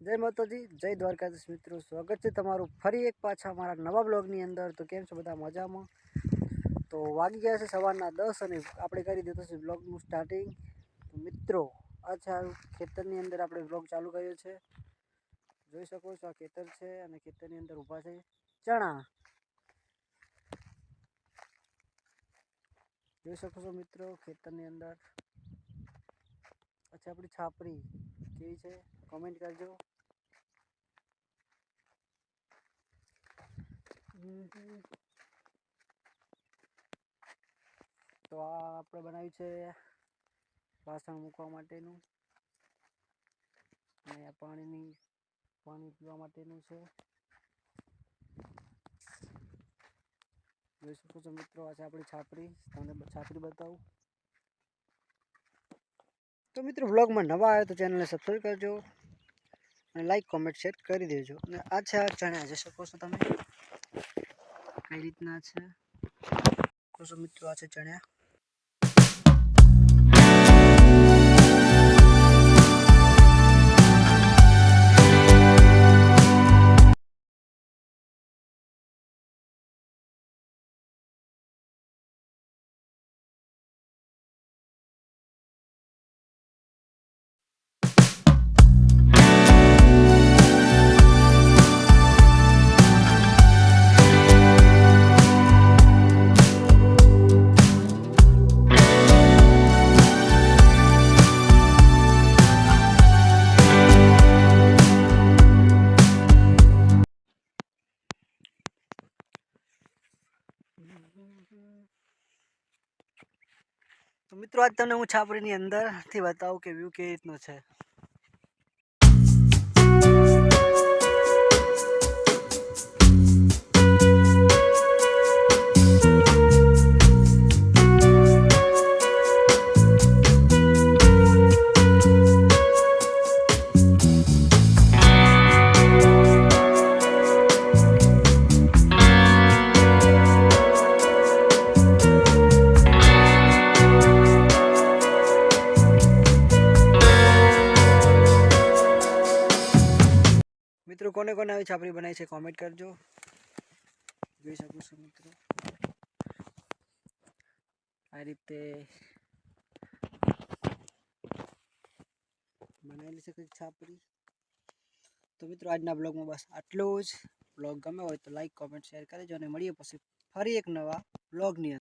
જય માતાજી, જય દ્વારકાધીશ મિત્રો. સ્વાગત છે તમારું ફરી એક પાછા મારા નવા બ્લોગની અંદર. તો કેમ છો બધા મજામાં? તો વાગી ગયા છે સવારના દસ અને આપણે કરી દીધો છે બ્લોગનું સ્ટાર્ટિંગ મિત્રો અચ્છા ખેતરની અંદર આપણે બ્લોગ ચાલુ કર્યો છે. જોઈ શકો છો આ ખેતર છે અને ખેતરની અંદર ઊભા છે ચણા. જોઈ શકો છો મિત્રો ખેતરની અંદર. અચ્છા આપણી છાપરી કેવી છે? કોમેન્ટ કરજો. તો આ આપણે બનાવ્યું છે વાસણ મૂકવા માટેનું. અને પાણીની, પાણી પીવા માટેનું છે. જોઈ શકો છો મિત્રો, આ છે આપણી છાપરી તમને છાપરી બતાવું. તો મિત્રો બ્લોગમાં નવા આવ્યો તો ચેનલને સબસ્ક્રાઈબ કરજો. અને લાઈક, કોમેન્ટ, શેર કરી દેજો. અને આ છે આ ચણા, જોઈ શકો છો તમે. કઈ રીતના છે. કહો મિત્રો આ છે ચણ્યા. તો મિત્રો આજ તમને હું છાપરીની અંદરથી બતાવું કે વ્યૂ કેવી રીતનો છે. મિત્રો, કોને કોને આવી છાપરી બનાવી છે કોમેન્ટ કરજો. જોઈ શકું છું મિત્રો. આ રીતે બનાવેલી છે કંઈક છાપરી. તો મિત્રો, આજના બ્લોગમાં બસ આટલું જ. બ્લોગ ગમે હોય તો લાઈક કોમેન્ટ શેર કરજો અને મળીએ પછી ફરી એક નવા બ્લોગની અંદર.